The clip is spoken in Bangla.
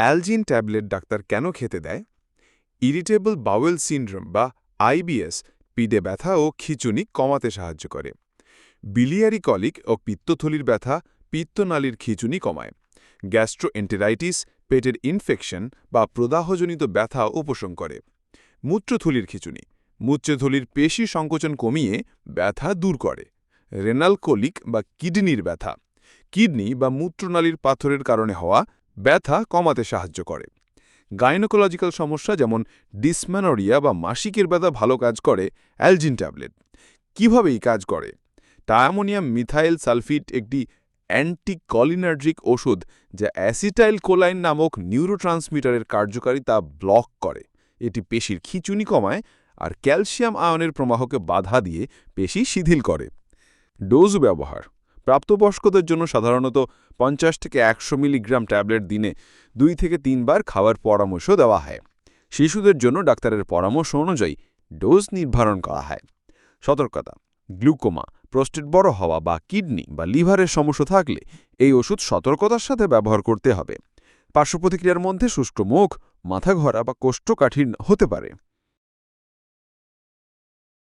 অ্যালজিন ট্যাবলেট ডাক্তার কেন খেতে দেয়? ইরিটেবল বাওয়েল সিনড্রোম বা আইবিএস পিডে ব্যথা ও খিচুনি কমাতে সাহায্য করে। বিলিয়ারি কলিক ও পিত্তথলির ব্যথা পিত্তনালীর খিচুনি কমায়। গ্যাস্ট্রোএন্টেরাইটিস পেটের ইনফেকশন বা প্রদাহজনিত ব্যথা উপশম করে। মূত্রথলির খিচুনি, মূত্রথলির পেশি সংকোচন কমিয়ে ব্যথা দূর করে। রেনাল কোলিক বা কিডনির ব্যথা, কিডনি বা মূত্রনালীর পাথরের কারণে হওয়া ব্যথা কমাতে সাহায্য করে। গাইনোকোলজিক্যাল সমস্যা যেমন ডিসম্যানোরিয়া বা মাসিকের ব্যথা ভালো কাজ করে, অ্যালজিন ট্যাবলেট। কীভাবে এই কাজ করে? টায়ামোনিয়াম মিথাইল সালফিট একটি অ্যান্টিকলিনার্জিক ওষুধ যা অ্যাসিটাইল কোলাইন নামক নিউরোট্রান্সমিটারের কার্যকারিতা ব্লক করে। এটি পেশির খিচুনি কমায় আর ক্যালসিয়াম আয়নের প্রবাহকে বাধা দিয়ে পেশি শিথিল করে। ডোজ ব্যবহার প্রাপ্তবয়স্কদের জন্য সাধারণত পঞ্চাশ থেকে একশো মিলিগ্রাম ট্যাবলেট দিনে দুই থেকে তিনবার খাওয়ার পরামর্শ দেওয়া হয়। শিশুদের জন্য ডাক্তারের পরামর্শ অনুযায়ী ডোজ নির্ধারণ করা হয়। সতর্কতা, গ্লুকোমা, প্রস্টেট বড় হওয়া বা কিডনি বা লিভারের সমস্যা থাকলে এই ওষুধ সতর্কতার সাথে ব্যবহার করতে হবে। পার্শ্বপ্রতিক্রিয়ার মধ্যে শুষ্ক মুখ, মাথা ঘরা বা কোষ্ঠকাঠিন্য হতে পারে।